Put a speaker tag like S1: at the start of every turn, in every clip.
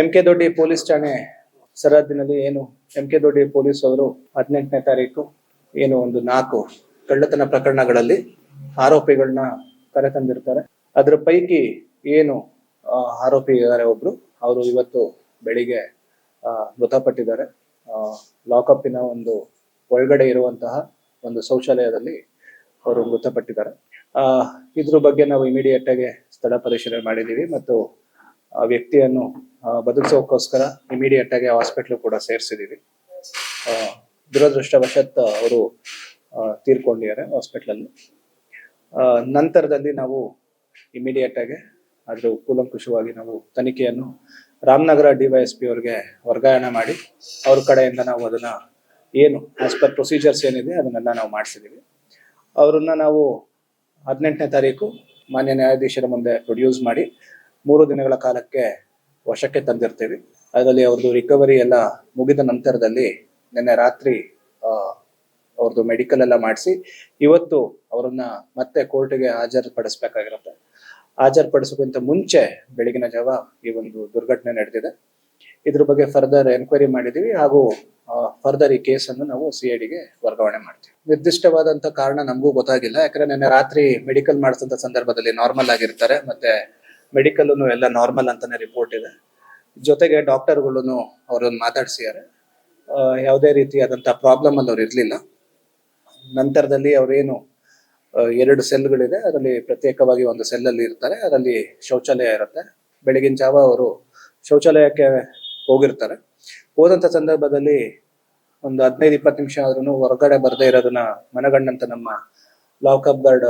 S1: M K ದೊಡ್ಡಿ police ಠಾಣೆ ಸರಹದ್ದಿನಲ್ಲಿ ಏನು M K ದೊಡ್ಡಿ police ಅವರು ಹದಿನೆಂಟನೇ ತಾರೀಕು ಏನು ಒಂದು ನಾಲ್ಕು ಕಳ್ಳತನ ಪ್ರಕರಣಗಳಲ್ಲಿ ಆರೋಪಿಗಳನ್ನ ಕರೆತಂದಿರ್ತಾರೆ. ಅದ್ರ ಪೈಕಿ ಏನು ಆರೋಪಿ ಇದ್ದಾರೆ ಒಬ್ರು. ಅವರು ಇವತ್ತು ಬೆಳಿಗ್ಗೆ ಮೃತಪಟ್ಟಿದ್ದಾರೆ. ಲಾಕಪ್ಪಿನ ಒಂದು ಒಳಗಡೆ ಇರುವಂತಹ ಒಂದು ಶೌಚಾಲಯದಲ್ಲಿ ಅವರು ಮೃತಪಟ್ಟಿದ್ದಾರೆ. ಇದ್ರ ಬಗ್ಗೆ ನಾವು ಇಮಿಡಿಯೇಟ್ ಆಗಿ ಸ್ಥಳ ಪರಿಶೀಲನೆ ಮಾಡಿದ್ದೀವಿ ಮತ್ತು ವ್ಯಕ್ತಿಯನ್ನು ಆ, ಬದುಕಿಸೋಕ್ಕೋಸ್ಕರ ಇಮಿಡಿಯೇಟ್ ಆಗಿ ಹಾಸ್ಪಿಟ್ಲ್ ಕೂಡ ಸೇರಿಸಿದೀವಿ. ದುರದೃಷ್ಟವಶತ್ ಅವರು ತೀರ್ಕೊಂಡಿದ್ದಾರೆ ಹಾಸ್ಪಿಟ್ಲಲ್ಲಿ ನಂತರದಲ್ಲಿ ನಾವು ಇಮಿಡಿಯೇಟ್ ಆಗಿ ಅದ್ರ ಕೂಲಂಕುಷವಾಗಿ ನಾವು ತನಿಖೆಯನ್ನು ರಾಮನಗರ ಡಿವೈಎಸ್ಪಿ ಅವ್ರಿಗೆ ವರ್ಗಾವಣೆ ಮಾಡಿ ಅವ್ರ ಕಡೆಯಿಂದ ನಾವು ಅದನ್ನ ಏನು ಆಸ್ ಪರ್ ಪ್ರೊಸೀಜರ್ಸ್ ಏನಿದೆ ಅದನ್ನೆಲ್ಲ ನಾವು ಮಾಡಿಸಿದೀವಿ. ಅವರನ್ನ ನಾವು ಹದಿನೆಂಟನೇ ತಾರೀಕು ಮಾನ್ಯ ನ್ಯಾಯಾಧೀಶರ ಮುಂದೆ ಪ್ರೊಡ್ಯೂಸ್ ಮಾಡಿ ಮೂರು ದಿನಗಳ ಕಾಲಕ್ಕೆ ವಶಕ್ಕೆ ತಂದಿರ್ತೀವಿ. ಅದರಲ್ಲಿ ಅವ್ರದ್ದು ರಿಕವರಿ ಎಲ್ಲ ಮುಗಿದ ನಂತರದಲ್ಲಿ ನಿನ್ನೆ ರಾತ್ರಿ ಅವ್ರದ್ದು ಮೆಡಿಕಲ್ ಎಲ್ಲ ಮಾಡಿಸಿ ಇವತ್ತು ಅವರನ್ನ ಮತ್ತೆ ಕೋರ್ಟ್ಗೆ ಹಾಜರುಪಡಿಸ್ಬೇಕಾಗಿರುತ್ತೆ. ಹಾಜರುಪಡಿಸೋಕ್ಕಿಂತ ಮುಂಚೆ ಬೆಳಗಿನ ಜಾವ ಈ ಒಂದು ದುರ್ಘಟನೆ ನಡೆದಿದೆ. ಇದ್ರ ಬಗ್ಗೆ ಫರ್ದರ್ ಎನ್ಕ್ವೈರಿ ಮಾಡಿದೀವಿ ಹಾಗೂ ಫರ್ದರ್ ಈ ಕೇಸನ್ನು ನಾವು ಸಿ ಐ ಡಿಗೆ ವರ್ಗಾವಣೆ ಮಾಡ್ತೀವಿ. ನಿರ್ದಿಷ್ಟವಾದಂತ ಕಾರಣ ನಮಗೂ ಗೊತ್ತಾಗಿಲ್ಲ. ಯಾಕಂದ್ರೆ ನಿನ್ನೆ ರಾತ್ರಿ ಮೆಡಿಕಲ್ ಮಾಡಿಸಿದ ಸಂದರ್ಭದಲ್ಲಿ ನಾರ್ಮಲ್ ಆಗಿರ್ತಾರೆ. ಮತ್ತೆ ಮೆಡಿಕಲ್ ಎಲ್ಲ ನಾರ್ಮಲ್ ಅಂತಾನೆ ರಿಪೋರ್ಟ್ ಇದೆ. ಜೊತೆಗೆ ಡಾಕ್ಟರ್ಗಳು ಅವ್ರನ್ನ ಮಾತಾಡ್ಸಿದ್ದಾರೆ. ಯಾವುದೇ ರೀತಿಯಾದಂಥ ಪ್ರಾಬ್ಲಮ್ ಅಲ್ಲಿ ಅವ್ರು ಇರಲಿಲ್ಲ. ನಂತರದಲ್ಲಿ ಅವ್ರೇನು ಎರಡು ಸೆಲ್ಗಳಿದೆ ಅದರಲ್ಲಿ ಪ್ರತ್ಯೇಕವಾಗಿ ಒಂದು ಸೆಲ್ ಅಲ್ಲಿ ಇರ್ತಾರೆ. ಅದರಲ್ಲಿ ಶೌಚಾಲಯ ಇರುತ್ತೆ. ಬೆಳಗಿನ ಜಾವ ಅವರು ಶೌಚಾಲಯಕ್ಕೆ ಹೋಗಿರ್ತಾರೆ. ಹೋದಂಥ ಸಂದರ್ಭದಲ್ಲಿ ಒಂದು ಹದಿನೈದು, ಇಪ್ಪತ್ತು ನಿಮಿಷ ಆದ್ರೂ ಹೊರಗಡೆ ಬರದೇ ಇರೋದನ್ನ ಮನಗಂಡಂತ ನಮ್ಮ lockup guard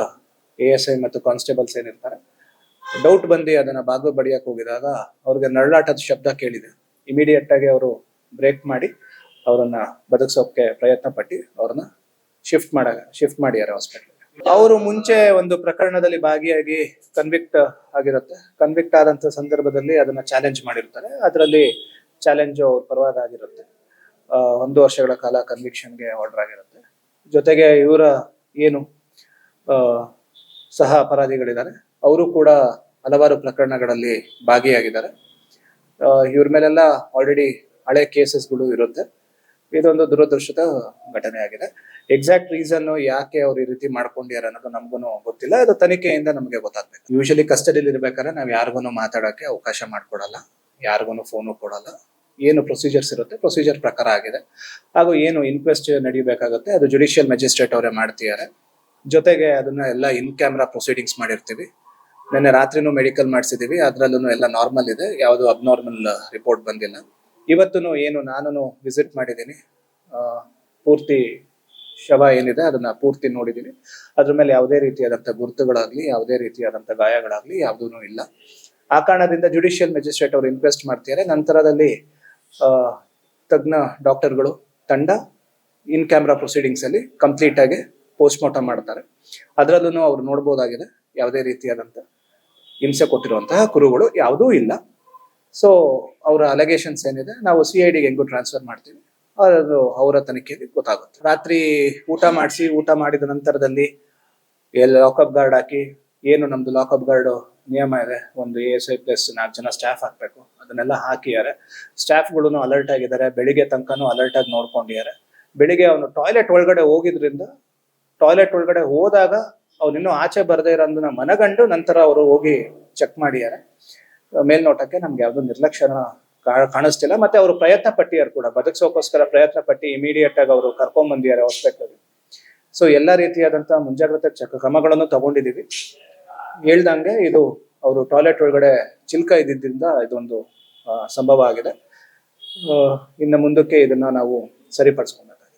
S1: A S I ಮತ್ತು ಕಾನ್ಸ್ಟೇಬಲ್ಸ್ ಏನಿರ್ತಾರೆ ಡೌಟ್ ಬಂದು ಅದನ್ನ ಬಾಗಿಲು ಬಡಿಯಕ್ಕೆ ಹೋಗಿದಾಗ ಅವ್ರಿಗೆ ನರಳಾಟದ ಶಬ್ದ ಕೇಳಿದೆ. ಇಮಿಡಿಯೇಟ್ ಆಗಿ ಅವರು ಬ್ರೇಕ್ ಮಾಡಿ ಅವರನ್ನ ಬದುಕಿಸೋಕೆ ಪ್ರಯತ್ನ ಪಟ್ಟು ಅವ್ರನ್ನ ಶಿಫ್ಟ್ ಮಾಡ ಶಿಫ್ಟ್ ಮಾಡಿದ್ದಾರೆ ಹಾಸ್ಪಿಟಲ್ ಅವರು ಮುಂಚೆ ಒಂದು ಪ್ರಕರಣದಲ್ಲಿ ಭಾಗಿಯಾಗಿ ಕನ್ವಿಕ್ಟ್ ಆಗಿರುತ್ತೆ. ಕನ್ವಿಕ್ಟ್ ಆದಂತ ಸಂದರ್ಭದಲ್ಲಿ ಅದನ್ನ ಚಾಲೆಂಜ್ ಮಾಡಿರ್ತಾರೆ. ಅದರಲ್ಲಿ ಚಾಲೆಂಜ್ ಅವ್ರ ಪರವಾಗಿ ಆಗಿರುತ್ತೆ. ಒಂದು ವರ್ಷಗಳ ಕಾಲ ಕನ್ವಿಕ್ಷನ್ಗೆ ಆರ್ಡರ್ ಆಗಿರುತ್ತೆ. ಜೊತೆಗೆ ಇವರ ಏನು ಸಹ ಅಪರಾಧಿಗಳಿದ್ದಾರೆ. ಅವರು ಕೂಡ ಹಲವಾರು ಪ್ರಕರಣಗಳಲ್ಲಿ ಭಾಗಿಯಾಗಿದ್ದಾರೆ. ಇವ್ರ ಮೇಲೆಲ್ಲ ಆಲ್ರೆಡಿ ಹಳೆ ಕೇಸಸ್ಗಳು ಇರುತ್ತೆ. ಇದೊಂದು ದುರದೃಷ್ಟದ ಘಟನೆ ಆಗಿದೆ ಎಕ್ಸಾಕ್ಟ್ ರೀಸನ್ ಯಾಕೆ ಅವ್ರು ಈ ರೀತಿ ಮಾಡ್ಕೊಂಡಿದ್ದಾರೆ ಅನ್ನೋದು ನಮ್ಗೂ ಗೊತ್ತಿಲ್ಲ. ಅದು ತನಿಖೆಯಿಂದ ನಮಗೆ ಗೊತ್ತಾಗ್ಬೇಕು. ಯೂಶಲಿ ಕಸ್ಟಡಿಯಲ್ಲಿ ಇರ್ಬೇಕಾದ್ರೆ ನಾವು ಯಾರಿಗೂ ಮಾತಾಡೋಕೆ ಅವಕಾಶ ಮಾಡ್ಕೊಡಲ್ಲ. ಯಾರಿಗೂ ಫೋನು ಕೊಡಲ್ಲ. ಏನು ಪ್ರೊಸೀಜರ್ಸ್ ಇರುತ್ತೆ? ಪ್ರೊಸೀಜರ್ ಪ್ರಕಾರ ಆಗಿದೆ. ಹಾಗೂ ಏನು ಇನ್ಕ್ವೆಸ್ಟ್ ನಡೀಬೇಕಾಗುತ್ತೆ? ಅದು ಜುಡಿಷಿಯಲ್ ಮ್ಯಾಜಿಸ್ಟ್ರೇಟ್ ಅವರೇ ಮಾಡ್ತಿದ್ದಾರೆ. ಜೊತೆಗೆ ಅದನ್ನ ಎಲ್ಲ ಇನ್ ಕ್ಯಾಮ್ರಾ ಪ್ರೊಸೀಡಿಂಗ್ಸ್ ಮಾಡಿರ್ತೀವಿ. ನಿನ್ನೆ ರಾತ್ರಿನೂ ಮೆಡಿಕಲ್ ಮಾಡಿಸಿದೀವಿ. ಅದರಲ್ಲೂ ಎಲ್ಲ ನಾರ್ಮಲ್ ಇದೆ. ಯಾವುದು ಅಬ್ನಾರ್ಮಲ್ ರಿಪೋರ್ಟ್ ಬಂದಿಲ್ಲ. ಇವತ್ತು ಏನು ನಾನು ವಿಸಿಟ್ ಮಾಡಿದ್ದೀನಿ. ಪೂರ್ತಿ ಶವ ಏನಿದೆ ಅದನ್ನ ಪೂರ್ತಿ ನೋಡಿದ್ದೀನಿ. ಅದ್ರ ಮೇಲೆ ಯಾವುದೇ ರೀತಿಯಾದಂಥ ಗುರುತುಗಳಾಗ್ಲಿ, ಯಾವುದೇ ರೀತಿಯಾದಂಥ ಗಾಯಗಳಾಗ್ಲಿ ಯಾವುದೂ ಇಲ್ಲ. ಆ ಕಾರಣದಿಂದ ಜುಡಿಷಿಯಲ್ ಮ್ಯಾಜಿಸ್ಟ್ರೇಟ್ ಅವರು ಇನ್ವೆಸ್ಟ್ ಮಾಡ್ತಿದ್ದಾರೆ. ನಂತರದಲ್ಲಿ ತಜ್ಞ ಡಾಕ್ಟರ್ಗಳು ತಂಡ ಇನ್ ಕ್ಯಾಮ್ರಾ ಪ್ರೊಸೀಡಿಂಗ್ಸ್ ಅಲ್ಲಿ ಕಂಪ್ಲೀಟ್ ಆಗಿ ಪೋಸ್ಟ್ ಮಾರ್ಟಮ್ ಮಾಡ್ತಾರೆ. ಅದರಲ್ಲೂ ಅವ್ರು ನೋಡ್ಬೋದಾಗಿದೆ. ಯಾವುದೇ ರೀತಿಯಾದಂಥ ಹಿಂಸೆ ಕೊಟ್ಟಿರುವಂತಹ ಕುರುಗಳು ಯಾವುದೂ ಇಲ್ಲ. ಸೊ ಅವರ ಅಲಗೇಷನ್ಸ್ ಏನಿದೆ, ನಾವು ಸಿ ಐ ಡಿಗೆ ಹೆಂಗೂ ಟ್ರಾನ್ಸ್ಫರ್ ಮಾಡ್ತೀವಿ. ಅದು ಅವರ ತನಿಖೆಯಲ್ಲಿ ಗೊತ್ತಾಗುತ್ತೆ. ರಾತ್ರಿ ಊಟ ಮಾಡಿಸಿ, ಊಟ ಮಾಡಿದ ನಂತರದಲ್ಲಿ ಎಲ್ಲಿ ಲಾಕಪ್ ಗಾರ್ಡ್ ಹಾಕಿ, ಏನು ನಮ್ದು ಲಾಕಪ್ ಗಾರ್ಡ್ ನಿಯಮ ಇದೆ, ಒಂದು ಎ ಎಸ್ ಐ ಪ್ಲಸ್ ನಾಲ್ಕು ಜನ ಸ್ಟಾಫ್ ಹಾಕ್ಬೇಕು, ಅದನ್ನೆಲ್ಲ ಹಾಕಿದ್ದಾರೆ. ಸ್ಟಾಫ್ಗಳು ಅಲರ್ಟ್ ಆಗಿದ್ದಾರೆ, ಬೆಳಿಗ್ಗೆ ತನಕನೂ ಅಲರ್ಟ್ ಆಗಿ ನೋಡ್ಕೊಂಡಿದ್ದಾರೆ. ಬೆಳಿಗ್ಗೆ ಅವನು ಟಾಯ್ಲೆಟ್ ಒಳಗಡೆ ಹೋಗಿದ್ರಿಂದ ಟಾಯ್ಲೆಟ್ ಒಳಗಡೆ ಹೋದಾಗ ಅವನಿನ್ನೂ ಆಚೆ ಬರದೇ ಇರೋದನ್ನ ಮನಗಂಡು ನಂತರ ಅವರು ಹೋಗಿ ಚೆಕ್ ಮಾಡಿದ್ದಾರೆ. ಮೇಲ್ನೋಟಕ್ಕೆ ನಮ್ಗೆ ಯಾವ್ದು ನಿರ್ಲಕ್ಷ್ಯನ ಕಾಣಿಸ್ತಿಲ್ಲ. ಮತ್ತೆ ಅವರು ಪ್ರಯತ್ನ ಪಟ್ಟಿಯಾರು ಕೂಡ. ಬದುಕಿಸೋಕೋಸ್ಕರ ಪ್ರಯತ್ನ ಪಟ್ಟಿ ಇಮಿಡಿಯೇಟ್ ಆಗಿ ಅವರು ಕರ್ಕೊಂಡ್ ಬಂದಿದ್ದಾರೆ ಹಾಸ್ಪಿಟಲ್ ಸೊ ಎಲ್ಲ ರೀತಿಯಾದಂತಹ ಮುಂಜಾಗ್ರತೆ ಕ್ರಮಗಳನ್ನು ತಗೊಂಡಿದೀವಿ ಹೇಳ್ದಂಗೆ ಇದು ಅವರು ಟಾಯ್ಲೆಟ್ ಒಳಗಡೆ ಚಿಲ್ಕ ಇದ್ದಿದ್ದರಿಂದ ಇದೊಂದು ಸಂಭವ ಆಗಿದೆ. ಇನ್ನು ಮುಂದಕ್ಕೆ ಇದನ್ನ ನಾವು ಸರಿಪಡಿಸ್ಕೊಂಡು